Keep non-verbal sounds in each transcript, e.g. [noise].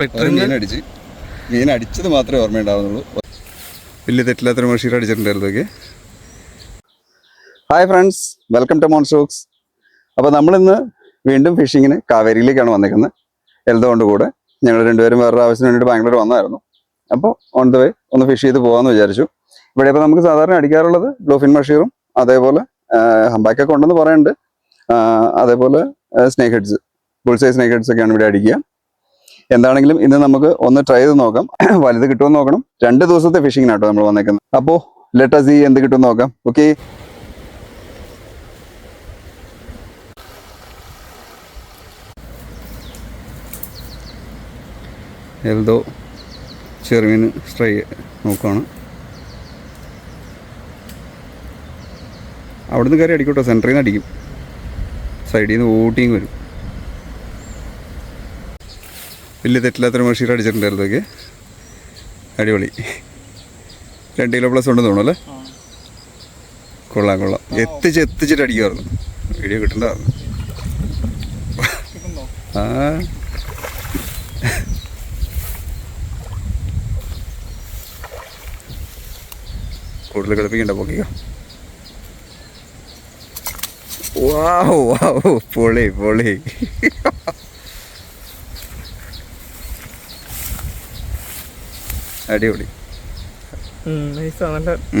മീൻ അടിച്ച് മീൻ അടിച്ചത് മാത്രമേ ഓർമ്മയുണ്ടാവുന്നുള്ളൂ. വലിയ തെറ്റില്ലാത്തൊരു മഷീർ അടിച്ചിട്ടുണ്ടായിരുന്നു ഹായ് ഫ്രണ്ട്സ് വെൽക്കം ടു മോൺസ്റ്റോക്സ് അപ്പോൾ നമ്മളിന്ന് വീണ്ടും ഫിഷിങ്ങിന് കാവേരിയിലേക്കാണ് വന്നിരിക്കുന്നത്. എൽദോ കൊണ്ട് കൂടെ. ഞങ്ങൾ രണ്ടുപേരും വേറൊരു ആവശ്യത്തിന് വേണ്ടിയിട്ട് ബാംഗ്ലൂർ വന്നായിരുന്നു അപ്പോൾ ഓൺ ദ വേ ഒന്ന് ഫിഷ് ചെയ്ത് പോകാമെന്ന് വിചാരിച്ചു. ഇവിടെ ഇപ്പോൾ നമുക്ക് സാധാരണ അടിക്കാറുള്ളത് ബ്ലൂഫിൻ മഷീറും അതേപോലെ ഹംബാക്കൊക്കെ ഉണ്ടെന്ന് പറയുന്നുണ്ട്. അതേപോലെ snake heads bullseye snake heads ഒക്കെയാണ് ഇവിടെ അടിക്കുക. എന്താണെങ്കിലും ഇന്ന് നമുക്ക് ഒന്ന് ട്രൈ ചെയ്ത് നോക്കാം. [clears throat] വലുത് കിട്ടുമെന്ന് നോക്കണം. രണ്ട് ദിവസത്തെ ഫിഷിങ്ങിനാട്ടോ നമ്മൾ വന്നേക്കുന്നത്. അപ്പോൾ ലെറ്റ് സി എന്ത് കിട്ടുമെന്ന് നോക്കാം. ഓക്കെ എൽദോ ചെറുമീൻ സ്ട്രൈ നോക്കുകയാണ് അവിടുന്ന് കയറി അടിക്കട്ടോ. സെന്ററിൽ നിന്ന് അടിക്കും. സൈഡിൽ നിന്ന് ഓട്ടിയും വരും. വലിയ തെറ്റില്ലാത്തൊരു മെഷീൻ അടിച്ചിട്ടുണ്ടായിരുന്നു ഒക്കെ അടിപൊളി. രണ്ട് കിലോ പ്ലസ് ഉണ്ടെന്ന് തോന്നുന്നു അല്ലേ? കൊള്ളാം കൊള്ളാം. എത്തിച്ച് എത്തിച്ചിട്ട് അടിക്കുമായിരുന്നു വീഡിയോ കിട്ടണ്ടായിരുന്നു ആ. കൂടുതൽ കളിപ്പിക്കണ്ട പൊക്കിക്കോ. വാവ് വാവ് പൊളി പൊളി. അടിപൊളി.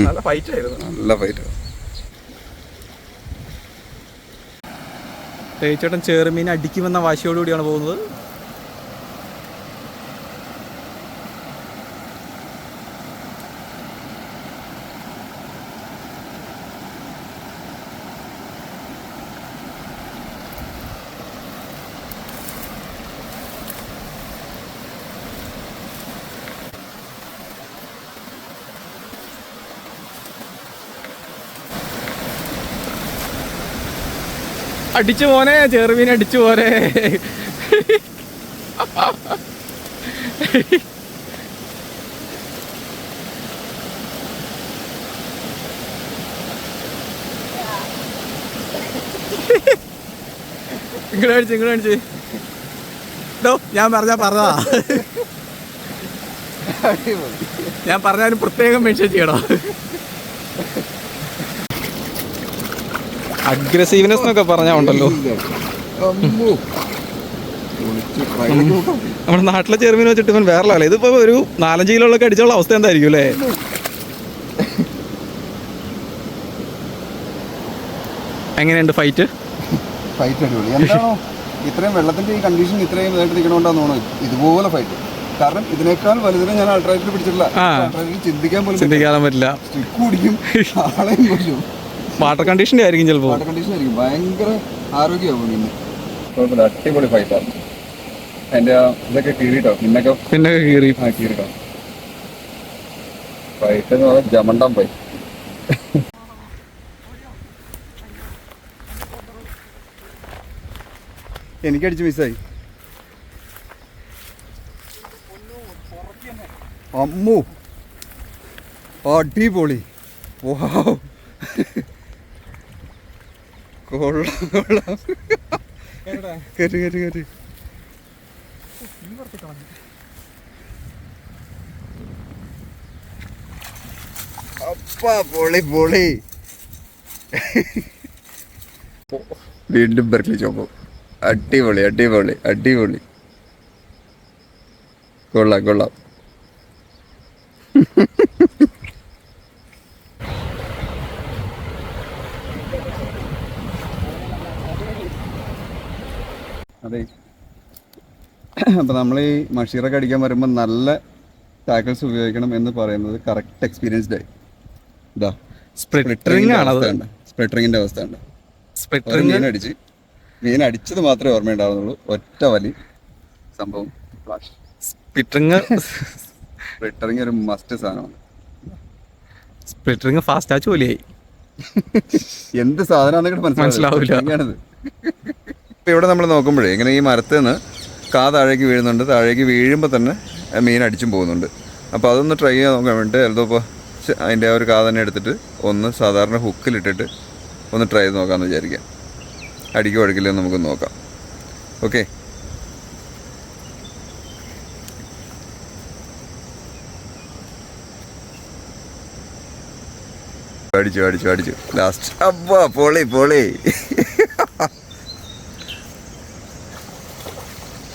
നല്ല ഫൈറ്റ് ആയിരുന്നു. നല്ല ഫൈറ്റ് ചേട്ടൻ ചേറുമീൻ അടിക്കുമെന്ന വാശിയോടുകൂടിയാണ് പോകുന്നത്. അടിച്ചു പോനെ ചെറുമീൻ അടിച്ചു പോരെ ഇങ്ങോട്ട് അടിച്ച് ഇങ്ങോട്ട് അടിച്ച് ഞാൻ പറഞ്ഞാ പറഞ്ഞതാ. ഞാൻ പറഞ്ഞാലും പ്രത്യേകം മെൻഷൻ ചെയ്യണം. അഗ്രസീവ്നെസ് എന്നൊക്കെ പറഞ്ഞാ ഉണ്ടല്ലോ. നമ്മുടെ നാട്ടിലെ ചെറുമീൻ വെച്ചിട്ട് ഇവൻ വേറെ ലെവല. ഇതിപ്പോ ഒരു നാലഞ്ച് കിലോ ഒക്കെ അടിച്ചുള്ള അവസ്ഥ എന്തായിരിക്കും അല്ലേ? എങ്ങനെയുണ്ട് ഫൈറ്റ് ഫൈറ്റ് അടിപൊളി. എന്താണോ? ഇത്രയും വെള്ളത്തിന്റെ ഈ കണ്ടീഷൻ ഇത്രയും ഇതായിട്ട് നിൽക്കണോണ്ടാന്ന് തോന്നുന്നു. ഇതുപോലെ ഫൈറ്റ് കാരണം ഇതിനേക്കാൾ വലുതിനെ ഞാൻ അൾട്രാറ്റിൽ പിടിച്ചിട്ടില്ല. ചിന്തിക്കാൻ പോലും ചിന്തിക്കാൻ പറ്റില്ല. സ്റ്റിക്ക് കുടിക്കും ആളെയും കൊല്ലും. വാട്ടർ കണ്ടീഷന്റെ ആയിരിക്കും ചിലപ്പോൾ വാട്ടർ കണ്ടീഷൻ ആയിരിക്കും. ഭയങ്കര ആരോഗ്യമാകും പിന്നെ കുഴപ്പമില്ല. അടിപൊളി ഫൈറ്റാണ് അതിന്റെ ആ ഇതൊക്കെ കീറിട്ടോ? പിന്നൊക്കെ പിന്നെ കീറി. ആ കീറിട്ടോ? ഫൈറ്റ് എന്ന് പറഞ്ഞാൽ ജമണ്ടാം എനിക്കടിച്ച് മിസ്സായി അമ്മു. അടിപൊളി. വാവ് കൊള്ളാം കൊള്ളാം അപ്പാ പൊളി പൊളി. വീണ്ടും ബെർക്ലി ചോപ്പ് അടിപൊളി അടിപൊളി അടിപൊളി. കൊള്ളാം കൊള്ളാം അതെ അപ്പം നമ്മൾ ഈ മഷീറൊക്കെ അടിക്കാൻ വരുമ്പോൾ നല്ല ടാക്കിൾസ് ഉപയോഗിക്കണം എന്ന് പറയുന്നത് കറക്റ്റ് എക്സ്പീരിയൻസ്ഡ് ആയി. ഇതാ സ്പ്ലിറ്ററിംഗ് ആണത് സ്പ്ലിറ്ററിങ്ങിന്റെ അവസ്ഥ ഉണ്ട്. സ്പ്ലിറ്ററിംഗ് മീൻ അടിച്ച് മീൻ അടിച്ചത് മാത്രമേ ഓർമ്മയുണ്ടാവുന്നുള്ളൂ. ഒറ്റ വലി സംഭവം. ഫ്ലാഷ് സ്പ്ലിറ്ററിംഗ് സ്പ്ലിറ്ററിങ് ഒരു മസ്റ്റ് സാധനമാണ്. സ്പ്ലിറ്ററിങ് ഫാസ്റ്റ് ആച്ച് ജോലിയായി. എന്ത് സാധനം മനസ്സിലാവൂല. മനസ്സിലാവില്ല. ഇപ്പൊ ഇവിടെ നമ്മൾ നോക്കുമ്പോഴേ ഇങ്ങനെ ഈ മരത്തിൽ നിന്ന് കാ താഴേക്ക് വീഴുന്നുണ്ട്. താഴേക്ക് വീഴുമ്പോൾ തന്നെ മീൻ അടിച്ചും പോകുന്നുണ്ട്. അപ്പോൾ അതൊന്ന് ട്രൈ ചെയ്യാൻ നോക്കാൻ വേണ്ടിയിട്ട് ചിലപ്പോൾ അതിന്റെ ആ ഒരു കാ തന്നെ എടുത്തിട്ട് ഒന്ന് സാധാരണ ഹുക്കിലിട്ടിട്ട് ഒന്ന് ട്രൈ ചെയ്ത് നോക്കാമെന്ന് വിചാരിക്കാം. അടിക്കോ അടിക്കില്ല നമുക്ക് നോക്കാം. ഓക്കെ. അടിച്ചു അടിച്ചു അടിച്ചു. ലാസ്റ്റ് അബ്ബാ പൊളി പൊളി.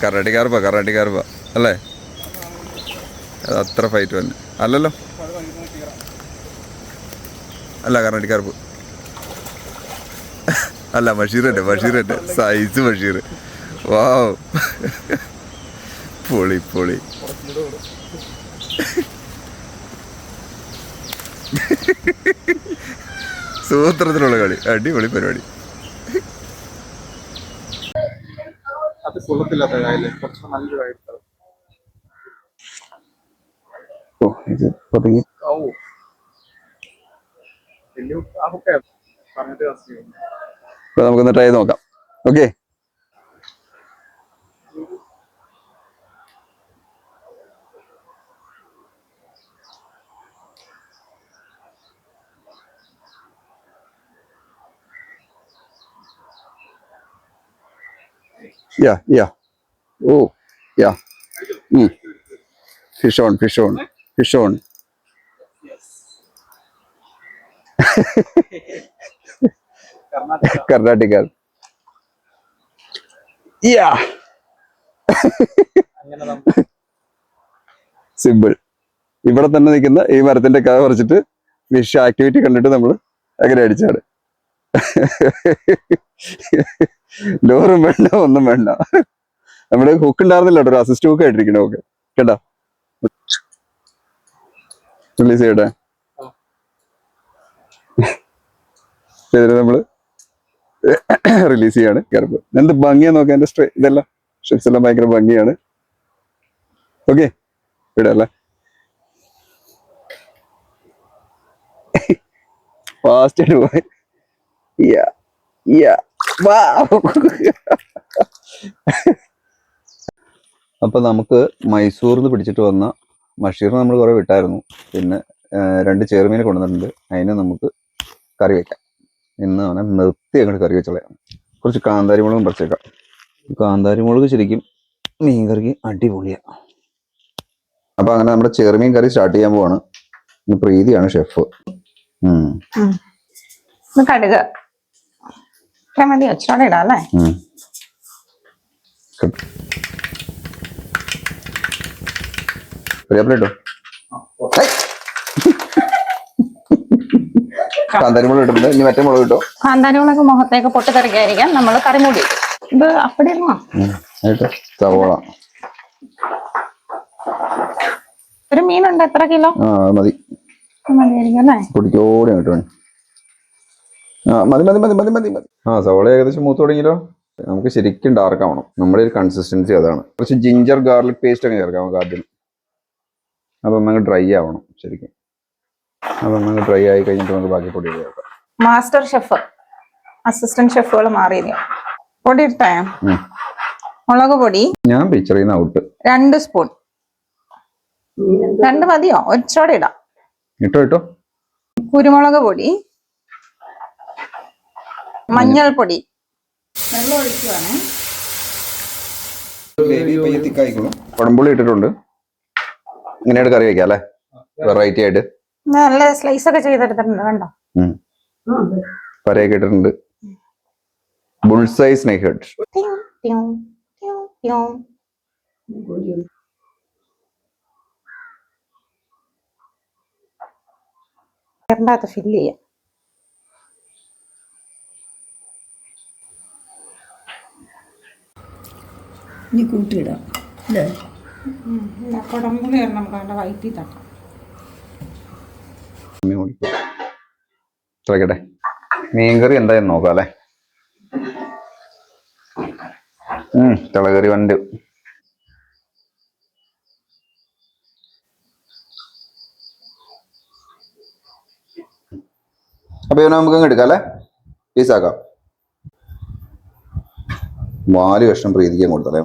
കറാട്ടി കാർപ്പ കറാട്ടി കാർപ്പ അല്ലേ? അത് അത്ര ഫൈറ്റ് തന്നെ അല്ലല്ലോ? അല്ല കറാട്ടി പോ അല്ല ബഷീറിന്റെ ബഷീറിന്റെ സൈസ് ബഷീർ. വാവ്. പൊളി പൊളി. സൂത്രത്തിലുള്ള കളി. അടിപൊളി പരിപാടി. അത് കൊള്ളത്തില്ലാത്ത കായല്ലേ കുറച്ച് നല്ലൊരു കാര്യം ഓ ഇത് പതുങ്ങി ഓ വലിയ അതൊക്കെ പറഞ്ഞിട്ട് നമുക്ക് ട്രൈ ചെയ്ത് നോക്കാം. Okay Yeah, yeah. Oh, yeah. Mm. Fish on, fish on, fish on. Karnataka yeah simple ഇവിടെ തന്നെ നിൽക്കുന്ന ഈ മരത്തിന്റെ കഥ പറിച്ചിട്ട് വിഷ ആക്ടിവിറ്റി കണ്ടിട്ട് നമ്മൾ അങ്ങനെ അടിച്ചാണ് ലോറും വേണ്ട ഒന്നും വേണ്ട. നമ്മുടെ ഹുക്ക് ഉണ്ടായിരുന്നില്ല ഒരു അസിസ്റ്റ് ഹുക്ക് ആയിട്ടിരിക്കണ ഓക്കെ കേട്ടാ? റിലീസ് ചെയ്യട്ടെ? നമ്മൾ റിലീസ് ചെയ്യാണ്. കറുപ്പ്. എന്ത് ഭംഗിയാ നോക്കാം എന്റെ സ്ട്രേ ഇതെല്ലാം. ഷിപ്സ് എല്ലാം ഭയങ്കര ഭംഗിയാണ്. ഓക്കെ വിടല്ലേ ഫാസ്റ്റ് ആയിട്ട് പോയി. യാ യാ അപ്പൊ നമുക്ക് മൈസൂറിൽ നിന്ന് പിടിച്ചിട്ട് വന്ന മഷീർ നമ്മൾ കുറെ വിട്ടായിരുന്നു. പിന്നെ രണ്ട് ചെറുമീനെ കൊണ്ടുവന്നിട്ടുണ്ട്. അതിനെ നമുക്ക് കറി വെക്കാം. ഇന്ന് അവനെ നിർത്തി അങ്ങോട്ട് കറി വെച്ചോളാം. കുറച്ച് കാന്താരി മുളകും പറിച്ചേക്കാം. കാന്താരി മുളക് ശരിക്കും മീൻ കറിക്ക് അടിപൊളിയാണ് അപ്പൊ അങ്ങനെ നമ്മുടെ ചെറുമീൻ കറി സ്റ്റാർട്ട് ചെയ്യാൻ പോവാണ്. പ്രീതിയാണ് ഷെഫ്. കടുക്. ഇത്ര മതി ഒച്ചോടെ ഇടാം അല്ലേ? ഇട്ടോ. ഹൈ. കാന്താരി മുളക് ഇട്ടിട്ടുണ്ട്. ഇനി മറ്റേ മുളക് ഇട്ടോ. കാന്താരിമുളക് മുഖത്തേക്ക് നമ്മൾ കറിമൂടി ഇത് അപ്പടി സവോള. ഒരു മീനുണ്ട്. എത്ര കിലോ? മതി. മതിയായിരിക്കും അല്ലേ? പൊടിക്കോടെ കിട്ടുവാൻ ആ മതി മതി മതി മതി മതി മതി. ആ സവോള ഏകദേശം മൂത്ത് തുടങ്ങിയല്ലോ? നമുക്ക് ശരിക്കും ഡാർക്ക് ആവണം. നമ്മുടെ ഒരു കൺസിസ്റ്റൻസി അതാണ്. കുറച്ച് ജിഞ്ചർ ഗാർലിക് പേസ്റ്റ് ഒക്കെ ചേർക്കാം നമുക്ക് ആദ്യം. അപ്പം നമുക്ക് ഡ്രൈ ആവണം ശരിക്കും. അപ്പം നമുക്ക് ഡ്രൈ ആയി കഴിഞ്ഞിട്ട് നമുക്ക് ബാക്കി പൊടി ചേർക്കാം. മാസ്റ്റർ ഷെഫ് അസിസ്റ്റന്റ് ഷെഫുകൾ മാറി പൊടി ഇട്ടേ. മുളക് പൊടി. ഞാൻ പിക്ചർ ചെയ്യുന്ന ഔട്ട്. രണ്ട് സ്പൂൺ രണ്ട് മതിയോ? ഒച്ചോടെ ഇടാം. ഇട്ടോ ഇട്ടോ. കുരുമുളക് പൊടി. മഞ്ഞൾപ്പൊടി. വെള്ളം ഒഴിക്കുവാണ് കുടംപുളി ഇട്ടിട്ടുണ്ട്. ഇങ്ങനെയാണ് കറി വെക്കാം അല്ലേ? വെറൈറ്റി ആയിട്ട്. നല്ല സ്ലൈസ് ഒക്കെ ചെയ്തെടുത്തിട്ടുണ്ട് കണ്ടോ. പരയൊക്കെ ഇട്ടിട്ടുണ്ട്. ബുൾസൈ സ്നേക്ക് ഹെഡ് ടിയും, ടിയും, ടിയും, ടിയും. രണ്ടാമത്തെ ഫില്ല് ചെയ്യാം. ഇനി കൂട്ടിയിടാം. അല്ലേ? കുടമ്പുളി നമുക്ക് തട്ടാം. മീൻകറി എന്തായാലും നോക്കാം അല്ലേ? ഉം തിളകറി വണ്ട്. അപ്പൊ ഇവനെ നമുക്ക് അങ്ങ് എടുക്കാം അല്ലേ? പീസാക്കാം. വാൽ കഷ്ണം പ്രീതിക്കാൻ കൊടുത്തല്ലേ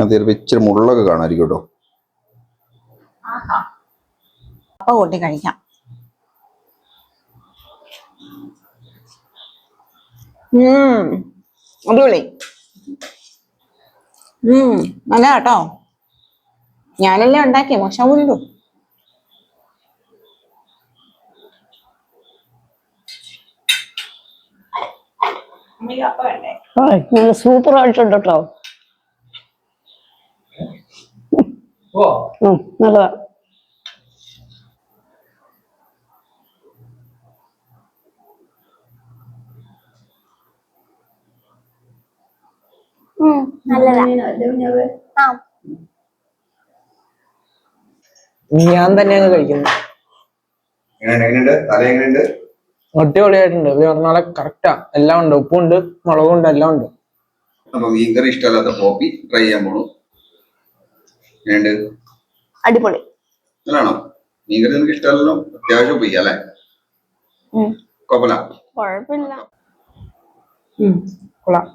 അത് ചിലപ്പോൾ ഇച്ചിരി മുള്ളൊക്കെ കാണാമായിരിക്കും കേട്ടോ. അപ്പ കൂട്ടി കഴിക്കാം. അടിപൊളി. നല്ല കേട്ടോ. ഞാനല്ലേ ഉണ്ടാക്കി മോശമുള്ളൂ സൂപ്പറായിട്ടുണ്ട് കേട്ടോ. നല്ലതാ. ഞാൻ തന്നെ അങ്ങ് എങ്ങനെയുണ്ട്? അടിപൊളിയായിട്ടുണ്ട്. പറഞ്ഞാലെ കറക്റ്റാ എല്ലാം ഉണ്ട്. ഉപ്പുണ്ട് മുളകുണ്ട് എല്ലാം ഉണ്ട്. അപ്പൊ മീൻകറി ഇഷ്ടമല്ലാത്ത കോപ്പി ട്രൈ ചെയ്യാൻ പോണു. അടിപൊളി. നല്ലതാണോ? മീൻകറി നിനക്ക് ഇഷ്ടമല്ലല്ലോ? അത്യാവശ്യം പോയി അല്ലേ? ഉം. കുഴപ്പമില്ല. കുഴപ്പമില്ല. കൊള്ളാം.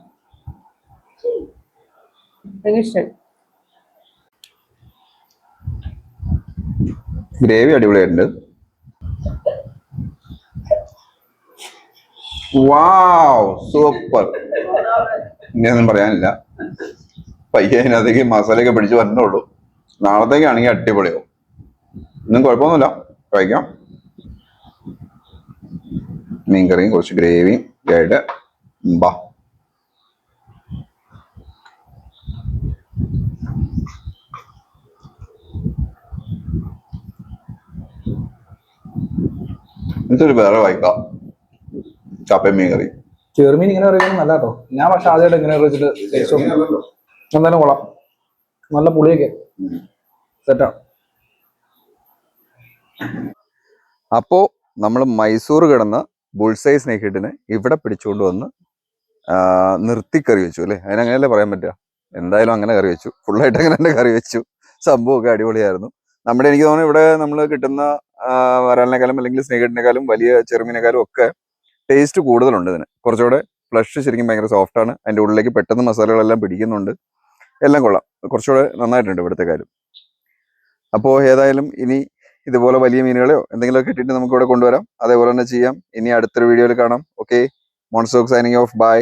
എനിക്ക് ഗ്രേവി അടിപൊളിയായിട്ടുണ്ട്. Wow super. ഇനി ഒന്നും പറയാനില്ല. പയ്യെ അതിനകത്തേക്ക് മസാലയൊക്കെ പിടിച്ച് വരണുള്ളൂ നാളത്തേക്കാണെങ്കിൽ അടിപൊളിയാവും. ഇന്നും കുഴപ്പമൊന്നുമില്ല. കഴിക്കാം. മീൻകറിയും കുറച്ച് ഗ്രേവിയും ആയിട്ട് ബാ. എന്നിട്ടൊരു വേറെ വായിക്കാം ചപ്പയും മീൻകറി ചെറുമീൻ ഇങ്ങനെ പറയുന്നത് നല്ല കേട്ടോ ഞാൻ പക്ഷെ ആദ്യമായിട്ട് ഇങ്ങനെ വെച്ചിട്ട് എന്തായാലും കൊള്ളാം. നല്ല പുളിയൊക്കെ. സെറ്റാ. അപ്പോ നമ്മൾ മൈസൂർ കിടന്ന ബുൾസൈ സ്നേഹിട്ടിനെ ഇവിടെ പിടിച്ചുകൊണ്ട് വന്ന് നിർത്തി കറി വെച്ചു അല്ലേ? അതിനങ്ങനെയല്ലേ പറയാൻ പറ്റുക? എന്തായാലും അങ്ങനെ കറി വെച്ചു. ഫുള്ളായിട്ട് അങ്ങനെ തന്നെ കറി വെച്ചു. സംഭവമൊക്കെ അടിപൊളിയായിരുന്നു. നമ്മുടെ എനിക്ക് തോന്നുന്നു ഇവിടെ നമ്മൾ കിട്ടുന്ന വരാലിനേക്കാളും അല്ലെങ്കിൽ സ്നേഹിട്ടിനേക്കാളും വലിയ ചെറുമീനേക്കാളും ഒക്കെ ടേസ്റ്റ് കൂടുതലുണ്ട് ഇതിന്. കുറച്ചുകൂടെ ഫ്ലഷ് ശരിക്കും ഭയങ്കര സോഫ്റ്റ് ആണ്. അതിന്റെ ഉള്ളിലേക്ക് പെട്ടെന്ന് മസാലകളെല്ലാം പിടിക്കുന്നുണ്ട്. എല്ലാം കൊള്ളാം. കുറച്ചുകൂടെ നന്നായിട്ടുണ്ട് ഇവിടുത്തെ കാര്യം. അപ്പോൾ ഏതായാലും ഇനി ഇതുപോലെ വലിയ മീനുകളെയോ എന്തെങ്കിലുമൊക്കെ കിട്ടിയിട്ട് നമുക്ക് ഇവിടെ കൊണ്ടുവരാം. അതേപോലെ തന്നെ ചെയ്യാം. ഇനി അടുത്തൊരു വീഡിയോയിൽ കാണാം. ഓക്കെ മോൺസോക്ക് സൈനിങ് ഓഫ് ബൈ